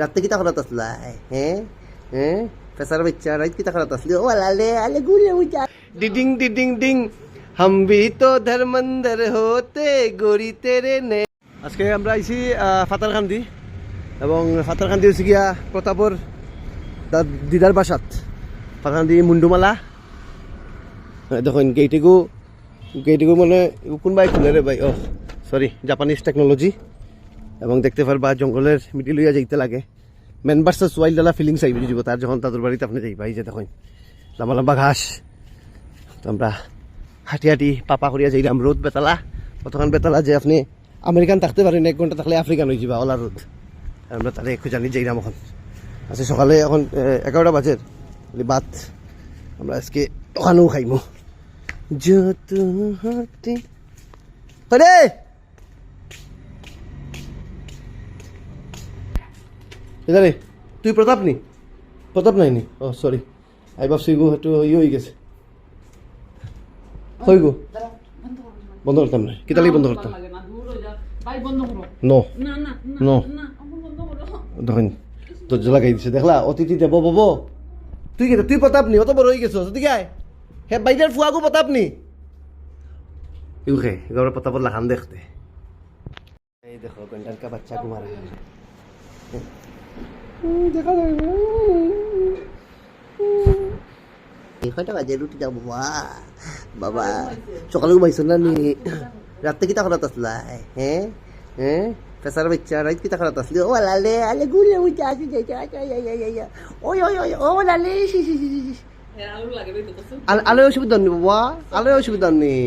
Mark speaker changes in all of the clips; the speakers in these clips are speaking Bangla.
Speaker 1: রাত্রে কিতা খরাত আসলা হ্যাঁ হ্যাঁ পেসার বাচ্চা রাত কিতা খরাত আসলি ও লালে আলে গুলে উঠা। ডিডিং ডিডিং ডিং। হাম ভি তো ধর্মন্দর হতে গরি তেরে নে। আজকে আমরা আইছি ফাতারখান্দি এবং ফাতারখান্দি হচ্ছে গিয়া প্রতাপর দিদার বাসাত। ফাতারখান্দি মুন্ডুমালা দেখুন গেইটিগু গেইটিগু মানে কোনবাই খুলে রে ভাই। ও সরি জাপানিজ টেকনোলজি এবং দেখতে পারবা জঙ্গলের মিডিল হইয়া যাইতে লাগে। মেন ভার্সাস ওয়াইল্ড ডালা ফিলিংস আইবে যাব তার যখন তাদের বাড়িতে আপনি যাইবা, এই যে দেখুন, লম্বা লম্বা ঘাস, তো আমরা হাঁটি হাঁটি পাপা করিয়া যাইলাম, রোদ বেতালা কতক্ষণ বেতালা যে আপনি আমেরিকান থাকতে পারেন, এক ঘণ্টা থাকলে আফ্রিকান হয়ে যাবা ওলা রোদ। আমরা তারে একটু জানি যাইলাম এখন। আচ্ছা সকালে এখন এগারোটা বাজে বাত আমরা আজকে ওখানেও খাইমু। যত হাতে এদারে তুই প্রতাপ নি? প্রতাপ নাই নি? ও সরি আই ভাবছি গো একটু ইয়ে হয়ে গেছে। হই গো। বন্ধ করতাম না কিতালি বন্ধ করতাম?
Speaker 2: না
Speaker 1: নো। দেখেন দরজা লাগাই দিছে। দেখলা অতিথি দেব বব তুই কে তুই প্রতাপ নি? অত বড় হয়ে গেছো। তুই গায় হে বাইরের ফুয়াগো প্রতাপ নি? ইউকে এগুলো প্রতাপর লাখান দেখতে। এই দেখো গন্ডার কা বাচ্চা কুমার দেখা যায় কয়টা বাজে? রুটি দাও বাবা। বাবা সকালে ঘুমাইছো না নি? রাত্রে কিতা করাত আসলা হ্যাঁ হ্যাঁ পেসার বাচ্চা রাত কিতা করাত আসলি ও লালে আলে গুলে উঠে আসি যাই যাই যাই যাই যাই যাই ওই ওই ওই ও লালে সি সি সি সি
Speaker 2: লাগে
Speaker 1: আল- আলো অসুবিধা নেই বাবা? আলো অসুবিধা নেই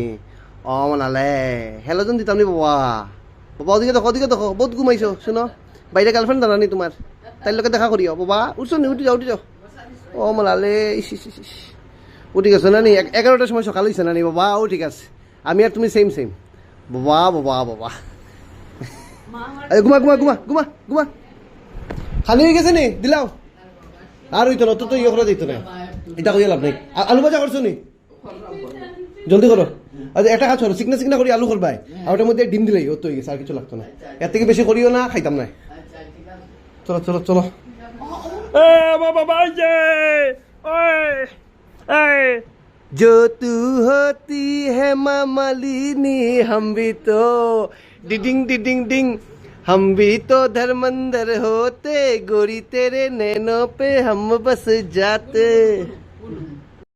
Speaker 1: ও মানালে হেলোজন দিতাম নি বাবা। বাবা ওদিকে দেখো ওদিকে দেখো বহুত ঘুমাইছো শুনো। বাইরে গার্লফ্রেন্ড জানা নি তোমার তাইর লোকে দেখা করিও, বাবা। উঠছো নি, উঠি যাও উঠি যাও। ও ইস। উঠি গেছো না নি? এগারোটার সময় সকাল হয়েছে না নি, বাবা? ও ঠিক আছে। আমি আর তুমি সেম সেম বাবা বাবা বাবা। ঘুমা ঘুমা ঘুমা ঘুমা ঘুমা। খালি হয়ে গেছে নি? দিলাও। আর না তো তো ইয়ে করা দিত না। এটা কইয়া লাভ নাই। আলু ভাজা করছ নি? জলদি করো। আচ্ছা একটা কাজ করো, চিকনা চিকনা করি আলু করবাই। আর ওটার মধ্যে ডিম দিলেই ও তো হয়ে গেছে, আর কিছু লাগতো না। এর থেকে বেশি করিও না, খাইতাম না। चलो चलो चलो। बाबा भाई ओए जो तू होती है मामलिनी हम भी तो डिडिंग डिडिंग डिंग। हम भी तो धर्मंदर होते गोरी तेरे नैनों पे हम बस जाते।